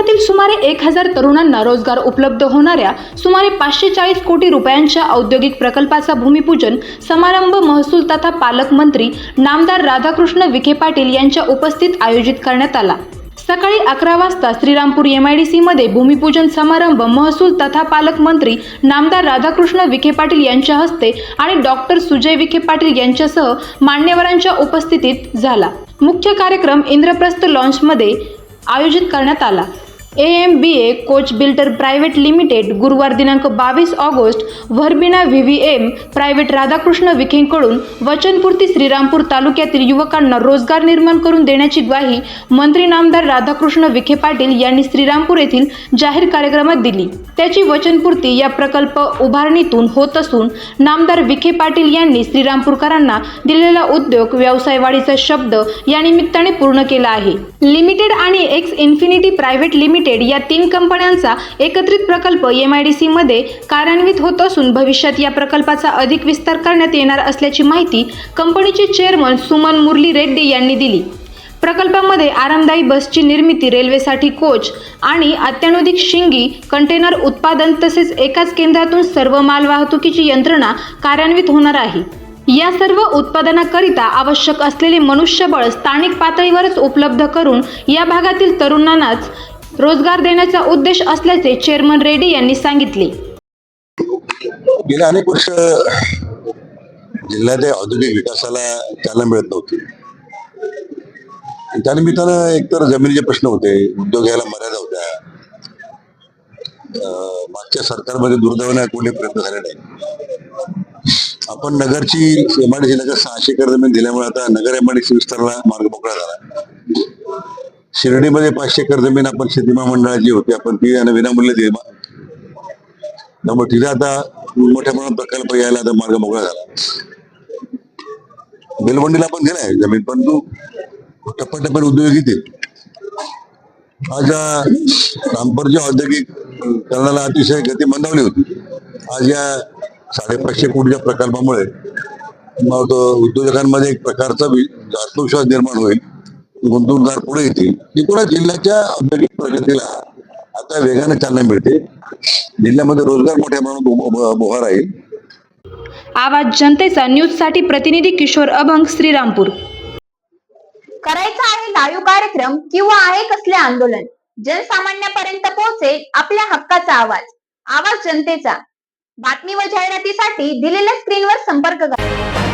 तालुक्यातील सुमारे एक हजार तरुणांना रोजगार उपलब्ध होणाऱ्या सुमारे पाचशे चाळीस कोटी रुपयांच्या औद्योगिक प्रकल्पाचा भूमिपूजन समारंभ महसूल तथा पालकमंत्री नामदार राधाकृष्ण विखे पाटील यांच्या उपस्थित आयोजित करण्यात आला. सकाळी अकरा वाजता श्रीरामपूर एम आय डी सीमध्ये भूमिपूजन समारंभ महसूल तथा पालकमंत्री नामदार राधाकृष्ण विखे पाटील यांच्या हस्ते आणि डॉक्टर सुजय विखे पाटील यांच्यासह मान्यवरांच्या उपस्थितीत झाला. मुख्य कार्यक्रम इंद्रप्रस्थ लॉन्चमध्ये आयोजित करण्यात आला. A M B A coach builder private limited गुरुवार दिनांक बावीस August व्हर्बिना V V M private Radhakrishna विखेंकडून वचनपूर्ती श्रीरामपूर तालुक्यातील युवकांना रोजगार निर्माण करून देण्याची ग्वाही मंत्री नामदार राधाकृष्ण विखे पाटील यांनी श्रीरामपूर येथील जाहीर कार्यक्रमात दिली. त्याची वचनपूर्ती या प्रकल्प उभारणीतून होत असून नामदार विखे पाटील यांनी श्रीरामपूरकरांना दिलेला उद्योग व्यवसाय वाढीचा शब्द या निमित्ताने पूर्ण केला आहे. लिमिटेड आणि एक्स इन्फिनिटी प्रायव्हेट लिमिटेड या तीन कंपन्यांचा एकत्रित प्रकल्प एम आय डी सीमध्ये कार्यान्वित होत असून भविष्यात या प्रकल्पाचा अधिक विस्तार करण्यात येणार असल्याची माहिती कंपनीचे चेअरमन सुमन मुरली रेड्डी यांनी दिली. प्रकल्पामध्ये आरामदायी बसची निर्मिती रेल्वेसाठी कोच आणि अत्याधुनिक शिंगी कंटेनर उत्पादन तसेच एकाच केंद्रातून सर्व माल वाहतुकीची यंत्रणा कार्यान्वित होणार आहे. या सर्व उत्पादनाकरिता आवश्यक असलेले मनुष्यबळ स्थानिक पातळीवरच उपलब्ध करून या भागातील तरुणांनाच रोजगार देण्याचा उद्देश असल्याचे चेअरमन रेड्डी यांनी सांगितले. गेल्या अनेक वर्ष जिल्ह्याच्या औद्योगिक विकासाला चालना मिळत नव्हती. त्यानिमित्तानं एकतर जमिनीचे प्रश्न होते उद्योग यायला मर्यादा होत्या. मागच्या सरकारमध्ये दुर्दैवाने कोणी प्रयत्न झाले नाही. आपण नगरची एमआयडीसी नगर सहाशे एकर जमीन दिल्यामुळे आता नगर एमआयडीसी विस्ताराला मार्ग मोकळा झाला. शिर्डीमध्ये पाचशे एकर जमीन आपण शेतीमा मंडळाची होती. आपण ती आणि विनामूल्य दिली त्यामुळे तिथे आता मोठ्या प्रमाणात प्रकल्प यायला आता मार्ग मोकळा झाला. बेलवंडीला पण गेलाय जमीन पण तू टप्प्याटप्प्याने उद्योग येतील आज रामपूरच्या औद्योगिक करण्याला अतिशय गती मंदावली होती. आज या साडेपाचशे कोटीच्या प्रकल्पामुळे मग उद्योजकांमध्ये एक प्रकारचा आत्मविश्वास निर्माण होईल. गुंतवणूकदार पुढे येतील. एकूणच जिल्ह्याच्या औद्योगिक प्रगतीला आता वेगाने चालना मिळते. जिल्ह्यामध्ये रोजगार मोठ्या प्रमाणात उभा राहील. आवाज जनतेचा न्यूजसाठी प्रतिनिधी किशोर अभंग श्रीरामपूर. करायचा आहे लाईव्ह कार्यक्रम किंवा आहे कसले आंदोलन? जनसामान्यापर्यंत पोहोचेल आपल्या हक्काचा आवाज. आवाज जनतेचा. बातमी व जाहिरातीसाठी दिलेल्या स्क्रीनवर संपर्क करा.